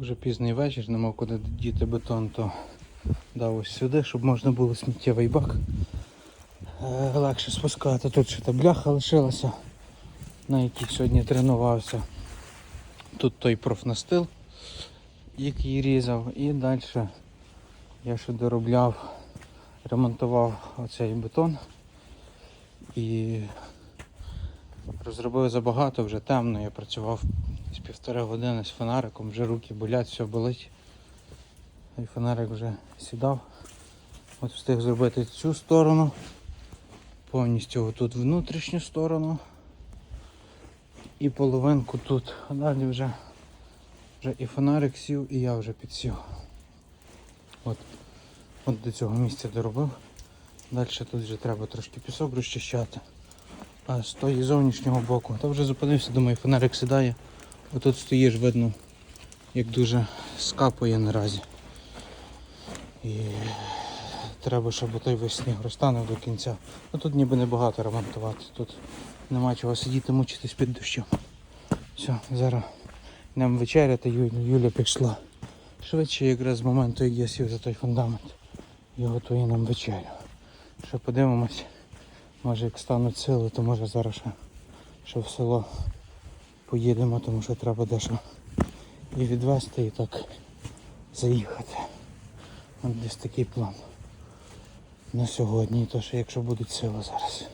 Вже пізній вечір, не мав куди діти бетон, то дав ось сюди, щоб можна було сміттєвий бак е, легше спускати. Тут ще та бляха лишилася, на яких сьогодні тренувався. Тут той профнастил, який різав, і далі я ще доробляв, ремонтував оцей бетон і розробив забагато, вже темно. Я працював з півтори години з фонариком, вже руки болять, все болить. І фонарик вже сідав. От встиг зробити цю сторону, повністю тут внутрішню сторону і половинку тут. А далі вже, вже і фонарик сів, і я вже підсів. От, от до цього місця доробив. Далі тут вже треба трошки пісок розчищати. А з тої зовнішнього боку. Та вже зупинився, думаю, фонарик сідає. Отут стоїш, видно, як дуже скапує наразі. І треба, щоб той весь сніг розтанув до кінця. Ну тут ніби небагато ремонтувати. Тут нема чого сидіти, мучитись під дощем. Все, зараз йдемо вечеряти, Юля, Юля пішла. Швидше якраз з моменту, як я сів за той фундамент. І готує нам вечерю. Ще подивимось. Може як стануть сили, то може зараз ще, ще в село поїдемо, тому що треба дещо і відвезти, і так заїхати. От десь такий план на сьогодні, і то що якщо будуть сили зараз.